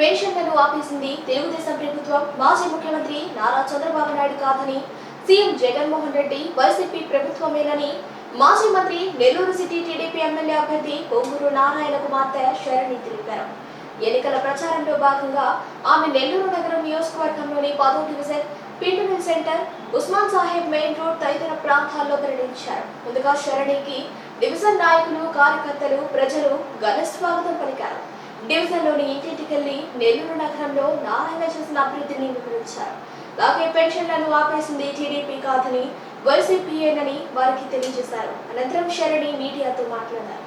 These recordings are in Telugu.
పెన్షన్లను ఆపేసింది తెలుగుదేశం ప్రభుత్వం. మాజీ ముఖ్యమంత్రి నారా చంద్రబాబు నాయుడు కాదని సీఎం జగన్మోహన్ రెడ్డి వైసీపీ ప్రభుత్వమేనని మాజీ మంత్రి నెల్లూరు సిటీ టీడీపీ ఎమ్మెల్యే అభ్యర్థి పొంగూరు నారాయణ కుమార్తె శరణి తెలిపారు. ఎన్నికల ప్రచారంలో భాగంగా ఆమె నెల్లూరు నగరం నియోజకవర్గంలోని పదో division పిండుమిల్ centre Usman Saheb main road తదితర ప్రాంతాల్లో పర్యటించారు. ముందుగా శరణికి డివిజన్ నాయకులు కార్యకర్తలు ప్రజలు ఘన స్వాగతం పలికారు. డివిజన్లోని ఇంటింటికెళ్ళి నెల్లూరు నగరంలో నారాయణ చేసిన అభివృద్ధిని వివరించారు. అలాగే పెన్షన్లను ఆపేసింది టీడీపీ కాదని వైసీపీఏనని వారికి తెలియజేశారు. అనంతరం శరణి మీడియాతో మాట్లాడారు.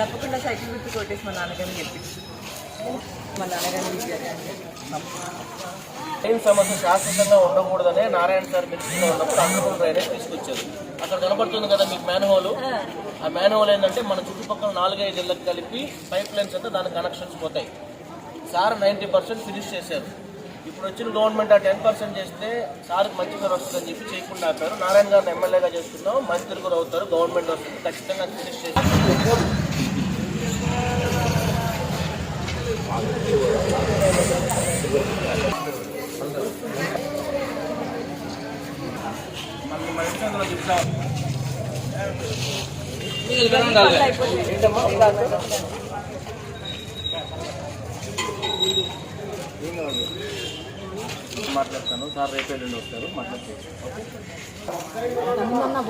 తప్పకుండా సైకిల్ గుర్తు కొట్టేసి మా నాన్నగారిని గెలిపించు మా నాన్నగారిని సమస్య? శాశ్వతంగా ఉండకూడదనే నారాయణ సార్ మినిస్టర్గా ఉన్నప్పుడు అండర్గ్రౌండ్ డ్రైనేజ్ తీసుకొచ్చారు. అక్కడ కనబడుతుంది కదా మీకు మ్యాన్ హోల్ ఆ మ్యాన్ హోల్ ఏంటంటే మన చుట్టుపక్కల నాలుగైదు ఇళ్ళకి కలిపి పైప్ లైన్స్ అంతా దాని కనెక్షన్స్ పోతాయి. సార్ నైంటీ పర్సెంట్ ఫినిష్ చేశారు. ఇప్పుడు వచ్చిన గవర్నమెంట్ ఆ టెన్ పర్సెంట్ చేస్తే సార్కి మంచి పేరు వస్తుందని చెప్పి చేయకుండా ఆపారు. నారాయణ గారిని ఎమ్మెల్యేగా చేసుకున్నాం మంత్రి కూడా అవుతారు. గవర్నమెంట్ వస్తుంది. ఖచ్చితంగా ఫినిష్ చేసి మాట్లాడతాను. సార్ రేపు ఎల్లుండి వస్తారు. మాట్లాడతాను.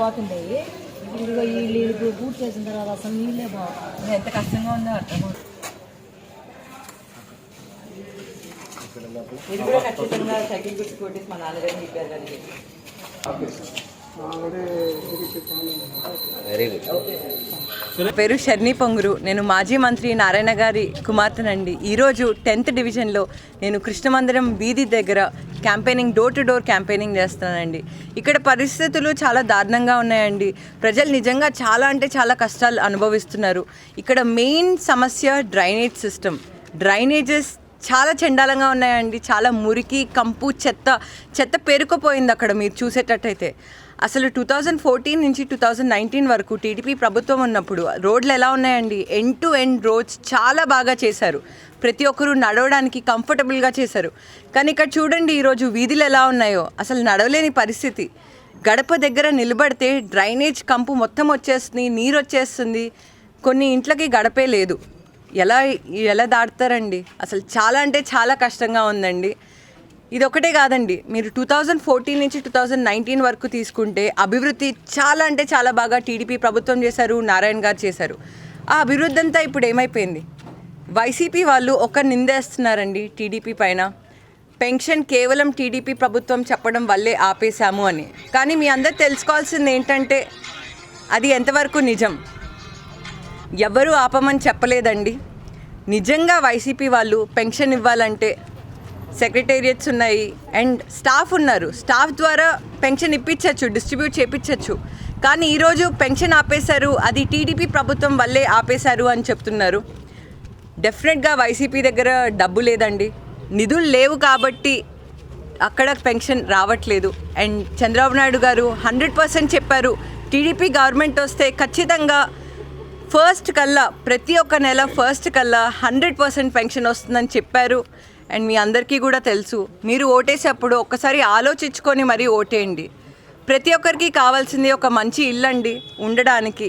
బాగుంటాయి. ఇప్పుడు ఈ పూర్తి చేసిన తర్వాత అసలు నీళ్ళే బాగుంది ఎంత కష్టంగా ఉందో అర్థం కూడా ఖచ్చితంగా సైకిల్ గుర్తు కొట్టేసి మా నాన్నగారిని నా పేరు షర్ణి పొంగురు. నేను మాజీ మంత్రి నారాయణ గారి కుమార్తెనండి. ఈరోజు టెన్త్ డివిజన్లో నేను కృష్ణమందిరం వీధి దగ్గర campaigning door to door campaigning చేస్తున్నానండి. ఇక్కడ పరిస్థితులు చాలా దారుణంగా ఉన్నాయండి. ప్రజలు నిజంగా చాలా అంటే చాలా కష్టాలు అనుభవిస్తున్నారు. ఇక్కడ మెయిన్ సమస్య డ్రైనేజ్ సిస్టమ్. డ్రైనేజెస్ చాలా చండాలంగా ఉన్నాయండి. చాలా మురికి కంపు చెత్త చెత్త పేరుకుపోయింది అక్కడ మీరు చూసేటట్టయితే. అసలు టూ థౌజండ్ ఫోర్టీన్ నుంచి టూ థౌజండ్ నైన్టీన్ వరకు టీడీపీ ప్రభుత్వం ఉన్నప్పుడు రోడ్లు ఎలా ఉన్నాయండి? ఎండ్ టు ఎండ్ రోడ్స్ చాలా బాగా చేశారు. ప్రతి ఒక్కరూ నడవడానికి కంఫర్టబుల్గా చేశారు. కానీ ఇక్కడ చూడండి ఈరోజు వీధులు ఎలా ఉన్నాయో. అసలు నడవలేని పరిస్థితి. గడప దగ్గర నిలబడితే డ్రైనేజ్ కంపు మొత్తం వచ్చేస్తుంది నీరు వచ్చేస్తుంది. కొన్ని ఇంట్లకి గడపే లేదు. ఎలా ఎలా దాటుతారండి? అసలు చాలా అంటే చాలా కష్టంగా ఉందండి. ఇది ఒకటే కాదండి. మీరు టూ థౌజండ్ ఫోర్టీన్ నుంచి టూ థౌజండ్ నైన్టీన్ వరకు తీసుకుంటే అభివృద్ధి చాలా అంటే చాలా బాగా టీడీపీ ప్రభుత్వం చేశారు నారాయణ గారు చేశారు. ఆ అభివృద్ధి అంతా ఇప్పుడు ఏమైపోయింది? వైసీపీ వాళ్ళు ఒక నిందేస్తున్నారండి టీడీపీ పైన. పెన్షన్ కేవలం టీడీపీ ప్రభుత్వం చెప్పడం వల్లే ఆపేశాము అని. కానీ మీ అందరు తెలుసుకోవాల్సింది ఏంటంటే అది ఎంతవరకు నిజం? ఎవరూ ఆపమని చెప్పలేదండి. నిజంగా వైసీపీ వాళ్ళు పెన్షన్ ఇవ్వాలంటే సెక్రటేరియట్స్ ఉన్నాయి అండ్ స్టాఫ్ ఉన్నారు. స్టాఫ్ ద్వారా పెన్షన్ ఇప్పించవచ్చు డిస్ట్రిబ్యూట్ చేయించవచ్చు కానీ ఈరోజు పెన్షన్ ఆపేశారు అది టీడీపీ ప్రభుత్వం వల్లే ఆపేశారు అని చెప్తున్నారు. డెఫినెట్గా వైసీపీ దగ్గర డబ్బు లేదండి. నిధులు లేవు కాబట్టి అక్కడ పెన్షన్ రావట్లేదు. And Chandrababu Naidu garu hundred percent చెప్పారు టీడీపీ గవర్నమెంట్ వస్తే ఖచ్చితంగా ఫస్ట్ కల్లా ప్రతి ఒక్క నెల ఫస్ట్ కల్లా హండ్రెడ్ పర్సెంట్ పెన్షన్ వస్తుందని చెప్పారు. అండ్ మీ అందరికీ కూడా తెలుసు మీరు ఓటేసేటప్పుడు ఒక్కసారి ఆలోచించుకొని మరీ ఓటేయండి. ప్రతి ఒక్కరికి కావాల్సింది ఒక మంచి ఇల్లు అండి ఉండడానికి.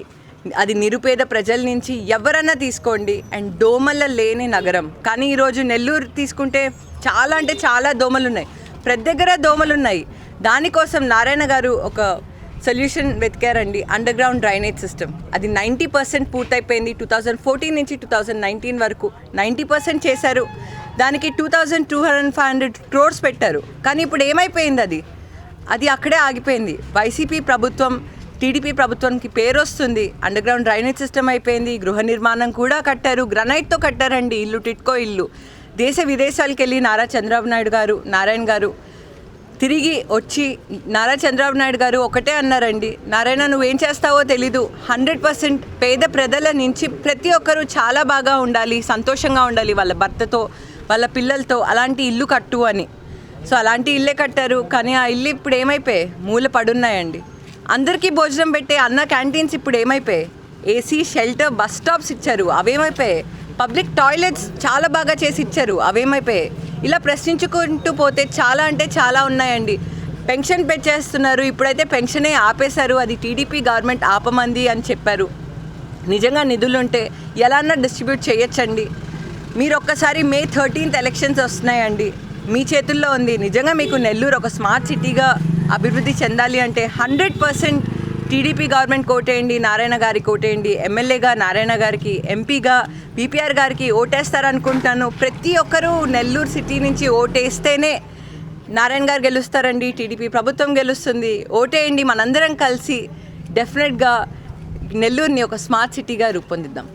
అది నిరుపేద ప్రజల నుంచి ఎవరన్నా తీసుకోండి. అండ్ దోమల లేని నగరం. కానీ ఈరోజు నెల్లూరు తీసుకుంటే చాలా అంటే చాలా దోమలు ఉన్నాయి ప్రతి దగ్గర దోమలు ఉన్నాయి దానికోసం నారాయణ గారు ఒక సొల్యూషన్ వెతికారండి అండర్ గ్రౌండ్ డ్రైనేజ్ సిస్టమ్ అది నైంటీ పర్సెంట్ పూర్తయిపోయింది టూ థౌజండ్ ఫోర్టీన్ నుంచి టూ థౌజండ్ నైన్టీన్ వరకు. నైంటీ పర్సెంట్ చేశారు. దానికి two thousand two hundred five hundred crores పెట్టారు. కానీ ఇప్పుడు ఏమైపోయింది అది? అది అక్కడే ఆగిపోయింది. వైసీపీ ప్రభుత్వం టీడీపీ ప్రభుత్వానికి పేరు వస్తుంది. అండర్ గ్రౌండ్ డ్రైనేజ్ సిస్టమ్ అయిపోయింది. గృహ నిర్మాణం కూడా కట్టారు. గ్రనైట్తో కట్టారండి. ఇల్లు టిట్కో ఇల్లు. దేశ విదేశాలకు వెళ్ళి నారా చంద్రబాబు నాయుడు గారు నారాయణ గారు. తిరిగి వచ్చి నారా చంద్రబాబు నాయుడు గారు ఒకటే అన్నారండి. నారాయణ నువ్వేం చేస్తావో తెలీదు. హండ్రెడ్ పర్సెంట్ పేద ప్రజల నుంచి ప్రతి ఒక్కరూ చాలా బాగా ఉండాలి సంతోషంగా ఉండాలి వాళ్ళ భర్తతో వాళ్ళ పిల్లలతో. అలాంటి ఇల్లు కట్టు అని. సో అలాంటి ఇల్లే కట్టారు. కానీ ఆ ఇల్లు ఇప్పుడు ఏమైపోయాయి? మూల పడున్నాయండి. అందరికీ భోజనం పెట్టే అన్న క్యాంటీన్స్ ఇప్పుడు ఏమైపోయాయి? ఏసీ షెల్టర్ బస్ స్టాప్స్ ఇచ్చారు. అవేమైపోయాయి? పబ్లిక్ టాయిలెట్స్ చాలా బాగా చేసి ఇచ్చారు. అవేమైపోయాయి? ఇలా ప్రశ్నించుకుంటూ పోతే చాలా అంటే చాలా ఉన్నాయండి. పెన్షన్ పెంచేస్తున్నారు ఇప్పుడైతే పెన్షనే ఆపేశారు. అది టీడీపీ గవర్నమెంట్ ఆపమంది అని చెప్పారు. నిజంగా నిధులుంటే ఎలా డిస్ట్రిబ్యూట్ చేయొచ్చండి. మీరు ఒక్కసారి మే థర్టీన్త్ ఎలక్షన్స్ వస్తున్నాయండి. మీ చేతుల్లో ఉంది. నిజంగా మీకు నెల్లూరు ఒక స్మార్ట్ సిటీగా అభివృద్ధి చెందాలి అంటే హండ్రెడ్ పర్సెంట్ టీడీపీ గవర్నమెంట్ కోటేయండి నారాయణ గారికి కోటేయండి ఎమ్మెల్యేగా నారాయణ గారికి ఎంపీగా బీపీఆర్ గారికి ఓటేస్తారనుకుంటాను ప్రతి ఒక్కరూ నెల్లూరు సిటీ నుంచి ఓటేస్తేనే నారాయణ గారు గెలుస్తారండి టీడీపీ ప్రభుత్వం గెలుస్తుంది. ఓటేయండి మనందరం కలిసి డెఫినెట్గా నెల్లూరుని ఒక స్మార్ట్ సిటీగా రూపొందిద్దాం.